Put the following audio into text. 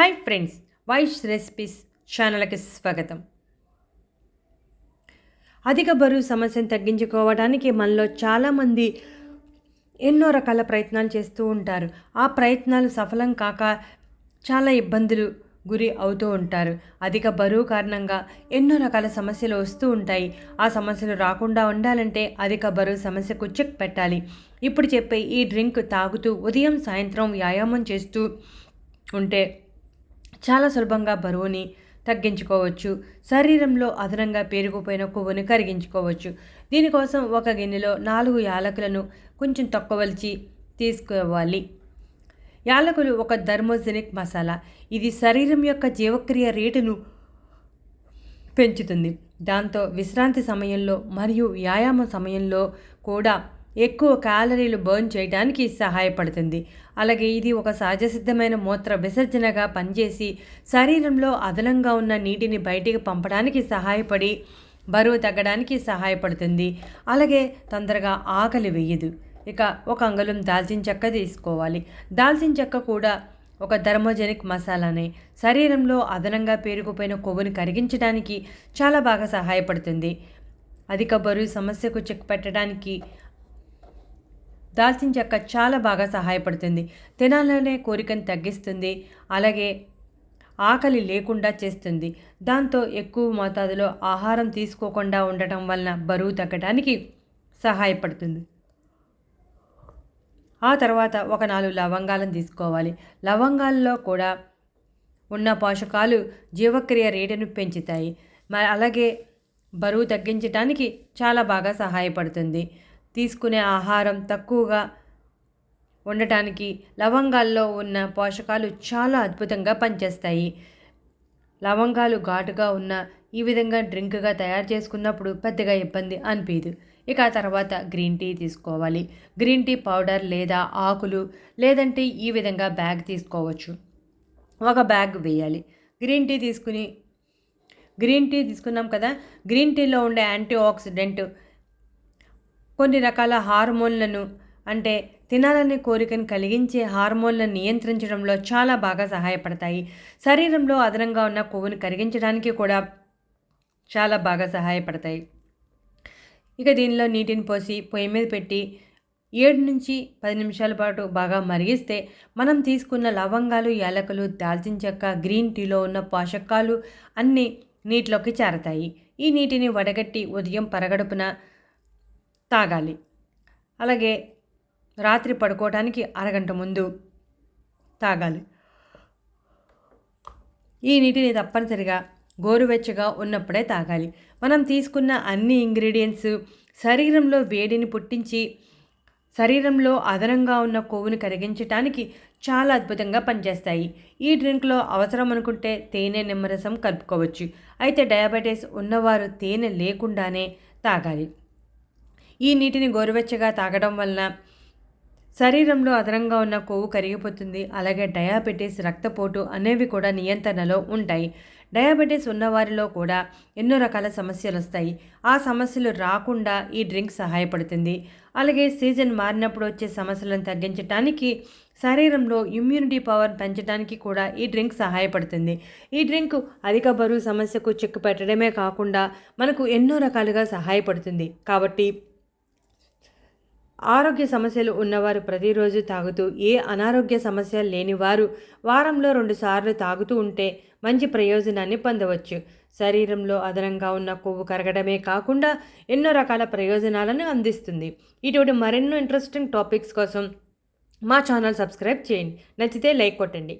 Hi friends Vaish recipes ఛానల్కి స్వాగతం. అధిక బరువు సమస్యను తగ్గించుకోవడానికి మనలో చాలామంది ఎన్నో రకాల ప్రయత్నాలు చేస్తూ ఉంటారు. ఆ ప్రయత్నాలు సఫలం కాక చాలా ఇబ్బందులు గురి అవుతూ ఉంటారు. అధిక బరువు కారణంగా ఎన్నో రకాల సమస్యలు వస్తూ ఉంటాయి. ఆ సమస్యలు రాకుండా ఉండాలంటే అధిక బరువు సమస్యకు చెక్ పెట్టాలి. ఇప్పుడు చెప్పే ఈ డ్రింక్ తాగుతూ ఉదయం సాయంత్రం వ్యాయామం చేస్తూ ఉంటే చాలా సులభంగా బరువుని తగ్గించుకోవచ్చు. శరీరంలో అదనంగా పేరుకుపోయిన కొవ్వుని కరిగించుకోవచ్చు. దీనికోసం ఒక గిన్నెలో నాలుగు యాలకులను కొంచెం తక్కువలిచి తీసుకోవాలి. యాలకులు ఒక థర్మోజెనిక్ మసాలా. ఇది శరీరం యొక్క జీవక్రియ రేటును పెంచుతుంది. దాంతో విశ్రాంతి సమయంలో మరియు వ్యాయామ సమయంలో కూడా ఎక్కువ క్యాలరీలు బర్న్ చేయడానికి సహాయపడుతుంది. అలాగే ఇది ఒక సహజసిద్ధమైన మూత్ర విసర్జనగా పనిచేసి శరీరంలో అదనంగా ఉన్న నీటిని బయటికి పంపడానికి సహాయపడి బరువు తగ్గడానికి సహాయపడుతుంది. అలాగే తొందరగా ఆకలి వేయదు. ఇక ఒక అంగుళం దాల్చిన చెక్క తీసుకోవాలి. దాల్చిన చెక్క కూడా ఒక ధర్మోజెనిక్ మసాలానే. శరీరంలో అదనంగా పేరుకుపోయిన కొవ్వుని కరిగించడానికి చాలా బాగా సహాయపడుతుంది. అధిక బరువు సమస్యకు చెక్ పెట్టడానికి దాల్చిన చెక్క చాలా బాగా సహాయపడుతుంది. తినాలనే కోరికను తగ్గిస్తుంది. అలాగే ఆకలి లేకుండా చేస్తుంది. దాంతో ఎక్కువ మోతాదులో ఆహారం తీసుకోకుండా ఉండటం వలన బరువు తగ్గడానికి సహాయపడుతుంది. ఆ తర్వాత ఒక నాలుగు లవంగాలను తీసుకోవాలి. లవంగాల్లో కూడా ఉన్న పోషకాలు జీవక్రియ రేటును పెంచుతాయి. మరి అలాగే బరువు తగ్గించడానికి చాలా బాగా సహాయపడుతుంది. తీసుకునే ఆహారం తక్కువగా ఉండటానికి లవంగాల్లో ఉన్న పోషకాలు చాలా అద్భుతంగా పనిచేస్తాయి. లవంగాలు ఘాటుగా ఉన్న ఈ విధంగా డ్రింక్గా తయారు చేసుకున్నప్పుడు పెద్దగా ఇబ్బంది అనిపించదు ఇక ఆ తర్వాత గ్రీన్ టీ తీసుకోవాలి. గ్రీన్ టీ పౌడర్ లేదా ఆకులు లేదంటే ఈ విధంగా బ్యాగ్ తీసుకోవచ్చు. ఒక బ్యాగ్ వేయాలి. గ్రీన్ టీ తీసుకుని గ్రీన్ టీ తీసుకున్నాం కదా గ్రీన్ టీలో ఉండే యాంటీ ఆక్సిడెంట్ కొన్ని రకాల హార్మోన్లను అంటే తినాలనే కోరికను కలిగించే హార్మోన్లను నియంత్రించడంలో చాలా బాగా సహాయపడతాయి. శరీరంలో అదనంగా ఉన్న కొవ్వును కరిగించడానికి కూడా చాలా బాగా సహాయపడతాయి. ఇక దీనిలో నీటిని పోసి పొయ్యి మీద పెట్టి ఏడు నుంచి పది నిమిషాల పాటు బాగా మరిగిస్తే మనం తీసుకున్న లవంగాలు యాలకులు దాల్చిన చెక్క గ్రీన్ టీలో ఉన్న పోషకాలు అన్నీ నీటిలోకి చేరతాయి. ఈ నీటిని వడగట్టి ఉదయం పరగడుపున తాగాలి. అలాగే రాత్రి పడుకోవడానికి అరగంట ముందు తాగాలి. ఈ నీటిని తప్పనిసరిగా గోరువెచ్చగా ఉన్నప్పుడే తాగాలి. మనం తీసుకున్న అన్ని ఇంగ్రీడియంట్స్ శరీరంలో వేడిని పుట్టించి శరీరంలో అదనంగా ఉన్న కొవ్వును కరిగించడానికి చాలా అద్భుతంగా పనిచేస్తాయి. ఈ డ్రింక్లో అవసరం అనుకుంటే తేనె నిమ్మరసం కలుపుకోవచ్చు. అయితే డయాబెటీస్ ఉన్నవారు తేనె లేకుండానే తాగాలి. ఈ నీటిని గోరువెచ్చగా తాగడం వలన శరీరంలో అదనంగా ఉన్న కొవ్వు కరిగిపోతుంది. అలాగే డయాబెటీస్ రక్తపోటు అనేవి కూడా నియంత్రణలో ఉంటాయి. డయాబెటీస్ ఉన్నవారిలో కూడా ఎన్నో రకాల సమస్యలు వస్తాయి. ఆ సమస్యలు రాకుండా ఈ డ్రింక్ సహాయపడుతుంది. అలాగే సీజన్ మారినప్పుడు వచ్చే సమస్యలను తగ్గించడానికి శరీరంలో ఇమ్యూనిటీ పవర్ పెంచడానికి కూడా ఈ డ్రింక్ సహాయపడుతుంది. ఈ డ్రింక్ అధిక బరువు సమస్యకు చెక్కు పెట్టడమే కాకుండా మనకు ఎన్నో రకాలుగా సహాయపడుతుంది. కాబట్టి ఆరోగ్య సమస్యలు ఉన్నవారు ప్రతిరోజు తాగుతూ ఏ అనారోగ్య సమస్య లేనివారు వారంలో రెండుసార్లు తాగుతూ ఉంటే మంచి ప్రయోజనాన్ని పొందవచ్చు. శరీరంలో అదనంగా ఉన్న కొవ్వు కరగడమే కాకుండా ఎన్నో రకాల ప్రయోజనాలను అందిస్తుంది. ఇటువంటి మరెన్నో ఇంట్రెస్టింగ్ టాపిక్స్ కోసం మా ఛానల్ సబ్స్క్రైబ్ చేయండి. నచ్చితే లైక్ కొట్టండి.